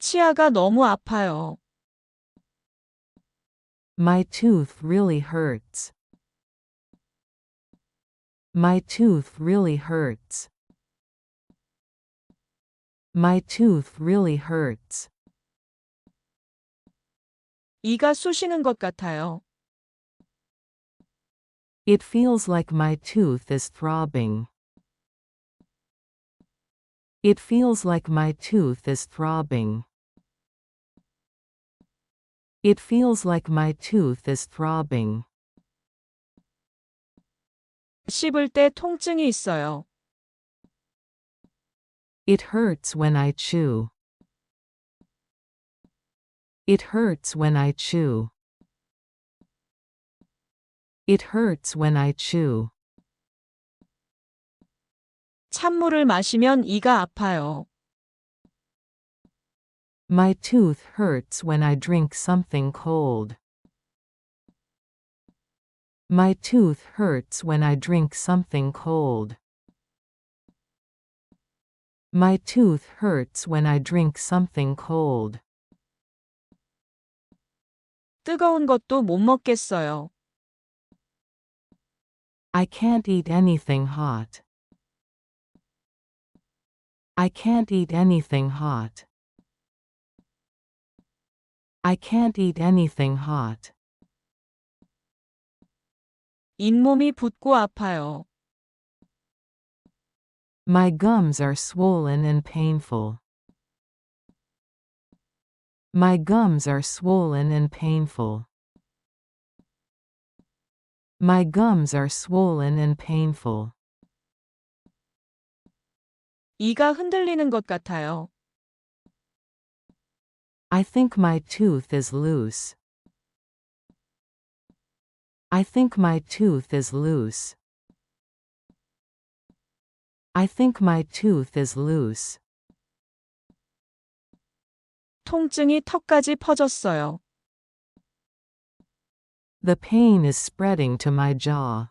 치아가 너무 아파요. My tooth really hurts. My tooth really hurts. My tooth really hurts. 이가 쑤시는 것 같아요. It feels like my tooth is throbbing. It feels like my tooth is throbbing. It feels like my tooth is throbbing. 씹을 때 통증이 있어요. It hurts when I chew. It hurts when I chew. It hurts when I chew. 찬물을 마시면 이가 아파요. My tooth hurts when I drink something cold. My tooth hurts when I drink something cold. My tooth hurts when I drink something cold. 뜨거운 것도 못 먹겠어요. I can't eat anything hot. I can't eat anything hot. I can't eat anything hot. 잇몸이 붓고 아파요. My gums are swollen and painful. My gums are swollen and painful. My gums are swollen and painful. 이가 흔들리는 것 같아요. I think my tooth is loose. I think my tooth is loose. I think my tooth is loose. 통증이 턱까지 퍼졌어요. The pain is spreading to my jaw.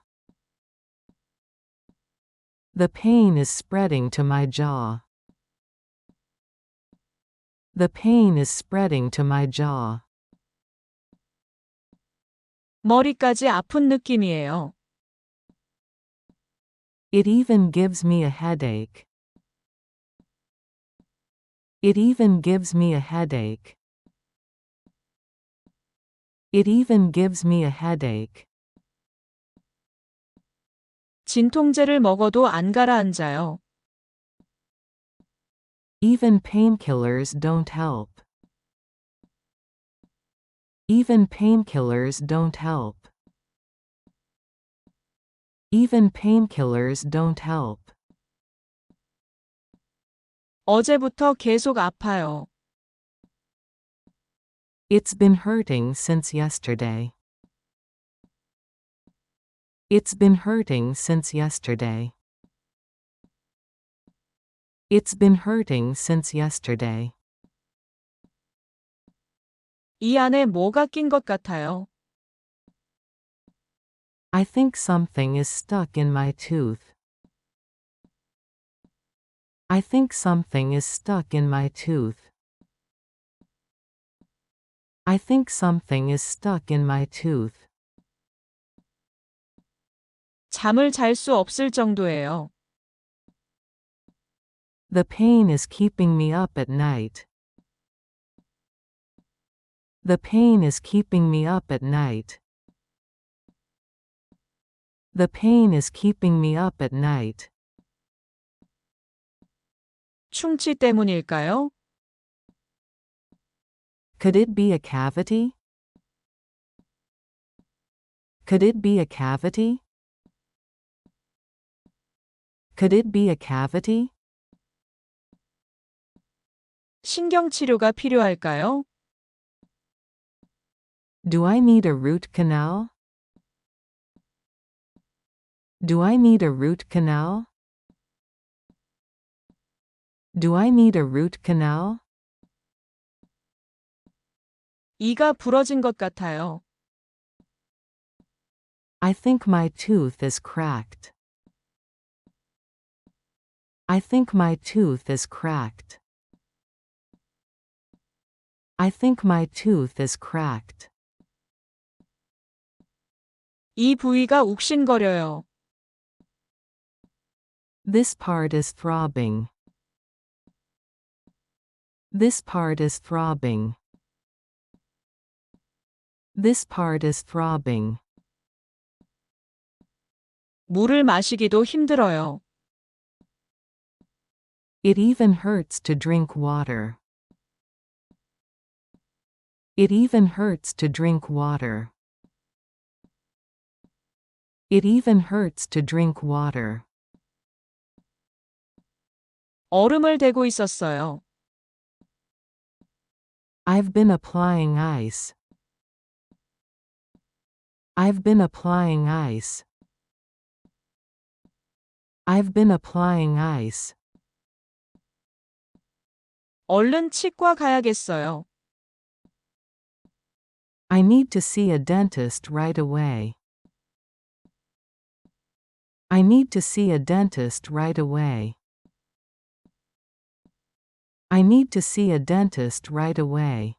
The pain is spreading to my jaw. The pain is spreading to my jaw. 머리까지 아픈 느낌이에요. It even gives me a headache. It even gives me a headache. It even gives me a headache. 진통제를 먹어도 안 가라앉아요. Even painkillers don't help. Even painkillers don't help. Even painkillers don't help. 어제부터 계속 아파요. It's been hurting since yesterday. It's been hurting since yesterday. It's been hurting since yesterday. 이 안에 뭐가 낀 것 같아요. I think something is stuck in my tooth. I think something is stuck in my tooth. I think something is stuck in my tooth. 잠을 잘 수 없을 정도예요. The pain is keeping me up at night. The pain is keeping me up at night. The pain is keeping me up at night. 충치 때문일까요? Could it be a cavity? Could it be a cavity? Could it be a cavity? 신경치료가 필요할까요? Do I need a root canal? Do I need a root canal? Do I need a root canal? 이가 부러진 것 같아요. I think my tooth is cracked. I think my tooth is cracked. I think my tooth is cracked. 이 부위가 욱신거려요. This part is throbbing. This part is throbbing. This part is throbbing. 물을 마시기도 힘들어요. It even hurts to drink water. It even hurts to drink water. It even hurts to drink water. 얼음을 대고 있었어요. I've been applying ice. I've been applying ice. I've been applying ice. 얼른 치과 가야겠어요. I need to see a dentist right away. I need to see a dentist right away. I need to see a dentist right away.